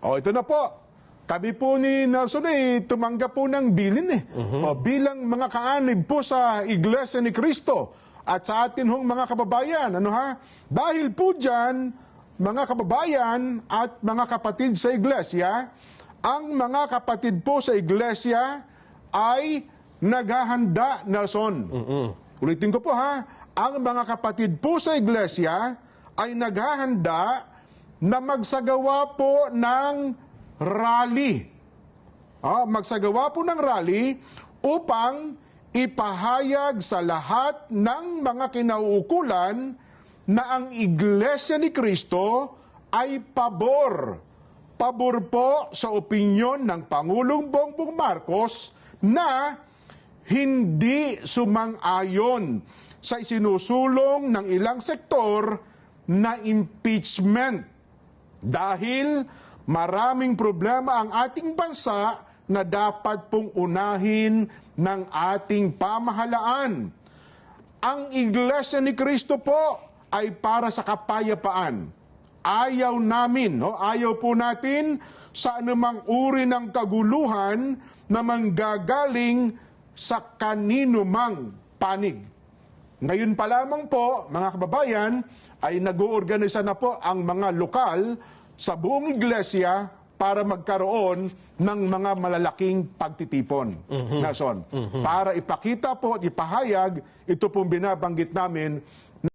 O, ito na po. Kami po ni Nelson eh, tumanggap po ng bilin eh. O, bilang mga kaanib po sa Iglesia ni Cristo at sa atin hong mga kababayan. Ano ha? Dahil po dyan, mga kababayan at mga kapatid sa Iglesia, ang mga kapatid po sa Iglesia ay naghahanda, Nelson. Ulitin ko po ha, ang mga kapatid po sa Iglesia ay naghahanda na magsagawa po ng rally. Ah, magsagawa po ng rally upang ipahayag sa lahat ng mga kinauukulan na ang Iglesia ni Kristo ay pabor. Pabor po sa opinyon ng Pangulong Bongbong Marcos na hindi sumang-ayon sa isinusulong ng ilang sektor na impeachment dahil maraming problema ang ating bansa na dapat pong unahin ng ating pamahalaan. Ang Iglesia ni Kristo po ay para sa kapayapaan. Ayaw namin, no? ayaw po natin sa anumang uri ng kaguluhan na manggagaling sa kanino mang panig. Ngayon pa lamang po, mga kababayan, ay nag-uorganisa na po ang mga lokal sa buong iglesia para magkaroon ng mga malalaking pagtitipon. Nelson, para ipakita po at ipahayag, ito pong binabanggit namin